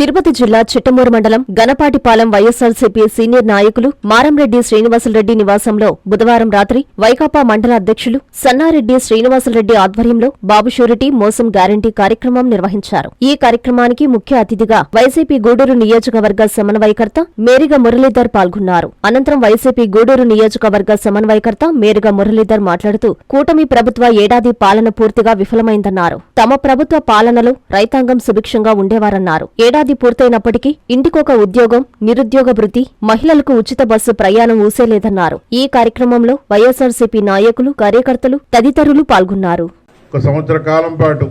తిరుపతి జిల్లా చిట్టమూరు మండలం గణపాటిపాలెం వైఎస్సార్సీపీ సీనియర్ నాయకులు మారంరెడ్డి శ్రీనివాసులరెడ్డి నివాసంలో బుధవారం రాత్రి వైకాపా మండల అధ్యక్షులు సన్నారెడ్డి శ్రీనివాసులరెడ్డి ఆధ్వర్యంలో బాబు షూరిటీ మోసం గ్యారంటీ కార్యక్రమం నిర్వహించారు. ఈ కార్యక్రమానికి ముఖ్య అతిథిగా వైసీపీ గూడూరు నియోజకవర్గ సమన్వయకర్త మేరిగ మురళీధర్ పాల్గొన్నారు. అనంతరం వైసీపీ గూడూరు నియోజకవర్గ సమన్వయకర్త మేరిగ మురళీధర్ మాట్లాడుతూ కూటమి ప్రభుత్వ ఏడాది పాలన పూర్తిగా విఫలమైందన్నారు. తమ ప్రభుత్వ పాలనలో రైతాంగం సుభిక్షంగా ఉండేవారన్నారు. ఏడాది పూర్తయినప్పటికీ ఇంటికొక ఉద్యోగం నిరుద్యోగ భృతి మహిళలకు ఉచిత బస్సు ప్రయాణం ఊసేలేదన్నారు. ఈ కార్యక్రమంలో వైఎస్ఆర్సీపీ నాయకులు కార్యకర్తలు తదితరులు పాల్గొన్నారు. ఒక సంవత్సర కాలం పాటు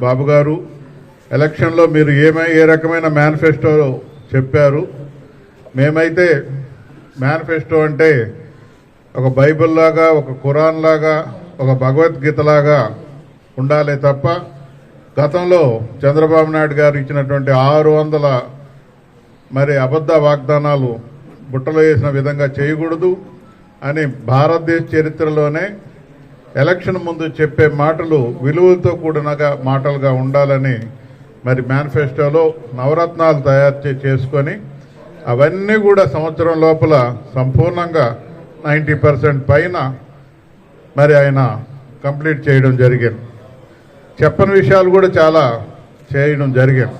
బాబు గారు ఎలక్షన్లో మీరు ఏమై ఏ రకమైన మేనిఫెస్టో చెప్పారు? మేమైతే మేనిఫెస్టో అంటే ఒక బైబిల్ లాగా ఒక ఖురాన్ లాగా ఒక భగవద్గీత లాగా ఉండాలి తప్ప గతంలో చంద్రబాబు నాయుడు గారు ఇచ్చినటువంటి ఆరు వందల మరి అబద్ధ వాగ్దానాలు బుట్టలో వేసిన విధంగా చేయకూడదు అని భారతదేశ చరిత్రలోనే ఎలక్షన్ ముందు చెప్పే మాటలు విలువలతో కూడినగా మాటలుగా ఉండాలని మరి మేనిఫెస్టోలో నవరత్నాలు తయారు చే- చేసుకొని అవన్నీ కూడా సంవత్సరం లోపల సంపూర్ణంగా నైంటీ పర్సెంట్ పైన మరి ఆయన కంప్లీట్ చేయడం జరిగింది. చెప్పని విషయాలు కూడా చాలా చేయడం జరిగింది.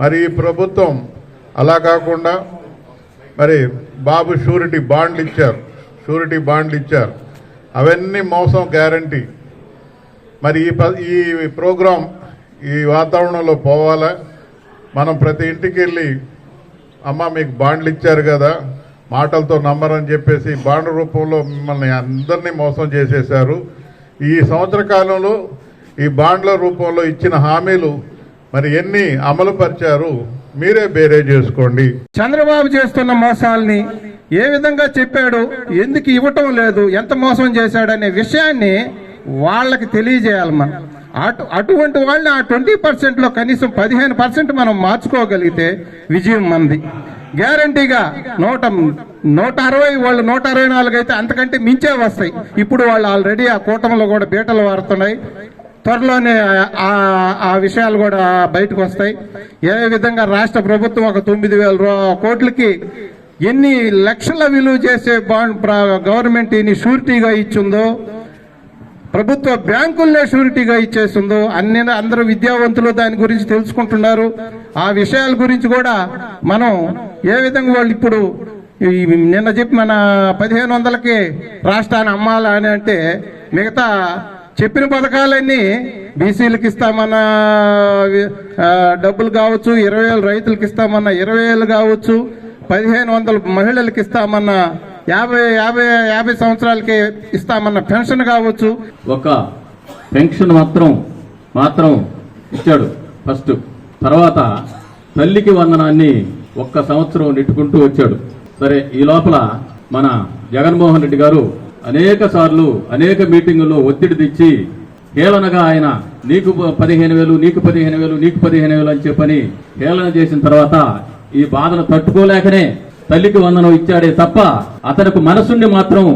మరి ఈ ప్రభుత్వం అలా కాకుండా మరి బాబు షూరిటీ బాండ్లు ఇచ్చారు. షూరిటీ బాండ్లు ఇచ్చారు. అవన్నీ మోసం గ్యారంటీ. మరి ఈ ప- ఈ ప్రోగ్రాం ఈ వాతావరణంలో పోవాలా? మనం ప్రతి ఇంటికి వెళ్ళి అమ్మ మీకు బాండ్లు ఇచ్చారు కదా మాటలతో నమ్మరని చెప్పేసి బాండ్ రూపంలో మిమ్మల్ని అందరినీ మోసం చేసేశారు. ఈ సంవత్సర కాలంలో ఈ బాండ్ల రూపంలో ఇచ్చిన హామీలు మరి ఎన్ని అమలు పరిచారు మీరే బేరే చేసుకోండి. చంద్రబాబు చేస్తున్న మోసాల్ని ఏ విధంగా చెప్పాడు ఎందుకు ఇవ్వటం లేదు ఎంత మోసం చేశాడనే విషయాన్ని వాళ్ళకి తెలియజేయాలి మనం. అటు అటువంటి వాళ్ళని ఆ ట్వంటీ పర్సెంట్లో కనీసం పదిహేను పర్సెంట్ మనం మార్చుకోగలిగితే విజయం మంది గ్యారంటీగా నూట నూట అరవై వాళ్ళు నూట అరవై నాలుగు అయితే అంతకంటే మించే వస్తాయి. ఇప్పుడు వాళ్ళు ఆల్రెడీ ఆ కూటమిలో కూడా బీటలు వారుతున్నాయి. త్వరలోనే ఆ- విషయాలు కూడా బయటకు వస్తాయి. ఏ విధంగా రాష్ట్ర ప్రభుత్వం ఒక తొమ్మిది వేల రూ- కోట్లకి ఎన్ని లక్షల విలువ చేసే బాండ్ ప్ర- గవర్నమెంట్ ఇన్ని షూరిటీగా ఇచ్చిందో ప్రభుత్వ బ్యాంకులనే షూరిటీగా ఇచ్చేసిందో అన్ని అందరూ విద్యావంతులు దాని గురించి తెలుసుకుంటున్నారు. ఆ విషయాల గురించి కూడా మనం ఏ విధంగా వాళ్ళు ఇప్పుడు నిన్న చెప్పి మన పదిహేను వందలకి రాష్ట్రాన్ని అమ్మాలా అని అంటే మిగతా చెప్పిన పథకాలన్నీ బీసీలకు ఇస్తామన్న డబ్బులు కావచ్చు ఇరవై వేలు రైతులకు ఇస్తామన్న ఇరవై వేలు కావచ్చు పదిహేను వందల మహిళలకు ఇస్తామన్న యాభై యాభై యాభై సంవత్సరాలకి ఇస్తామన్న పెన్షన్ కావచ్చు. ఒక పెన్షన్ మాత్రం మాత్రం ఇచ్చాడు ఫస్ట్. తర్వాత తల్లికి వందనాన్ని ఒక్క సంవత్సరం నెట్టుకుంటూ వచ్చాడు. సరే ఈ లోపల మన జగన్మోహన్ రెడ్డి గారు అనేక సార్లు అనేక మీటింగుల్లో ఒత్తిడి తెచ్చి హేళనగా ఆయన నీకు పదిహేను వేలు నీకు పదిహేను వేలు నీకు పదిహేను వేలు అని చెప్పని హేళన చేసిన తర్వాత ఈ బాధను తట్టుకోలేకనే తల్లికి వందనం ఇచ్చాడే తప్ప అతనికి మనసుండి మాత్రం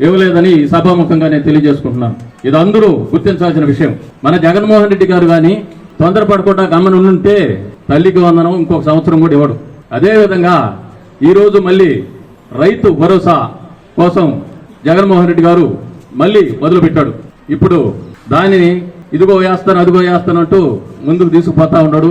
ఇవ్వలేదని సభాముఖంగా నేను తెలియజేసుకుంటున్నాను. ఇది అందరూ గుర్తించాల్సిన విషయం. మన జగన్మోహన్ రెడ్డి గారు కానీ తొందరపడకుండా గమనుంటే తల్లికి వందనం ఇంకొక సంవత్సరం కూడా ఇవ్వడు. అదేవిధంగా ఈరోజు ఈ రోజు మళ్ళీ రైతు భరోసా కోసం జగన్మోహన్ రెడ్డి గారు మళ్ళీ మొదలుపెట్టాడు. ఇప్పుడు దానిని ఇదిగో వేస్తాను అదిగో వేస్తాను అంటూ ముందుకు తీసుకుపోతా ఉన్నాడు.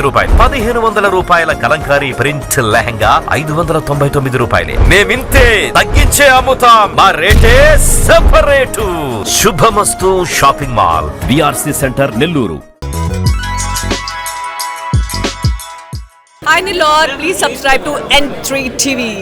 రూపాయలు. పదిహేను వందల రూపాయల కలంకారీ ప్రింట్ లెహంగా ఐదు వందల తొంభై తొమ్మిది రూపాయలే. మేమింతే తగ్గించే అమ్ముతాం. మా రేటే separate. Shubhamastu shopping mall. BRC centre Nellore. Hi Nilor, please subscribe to N3 TV.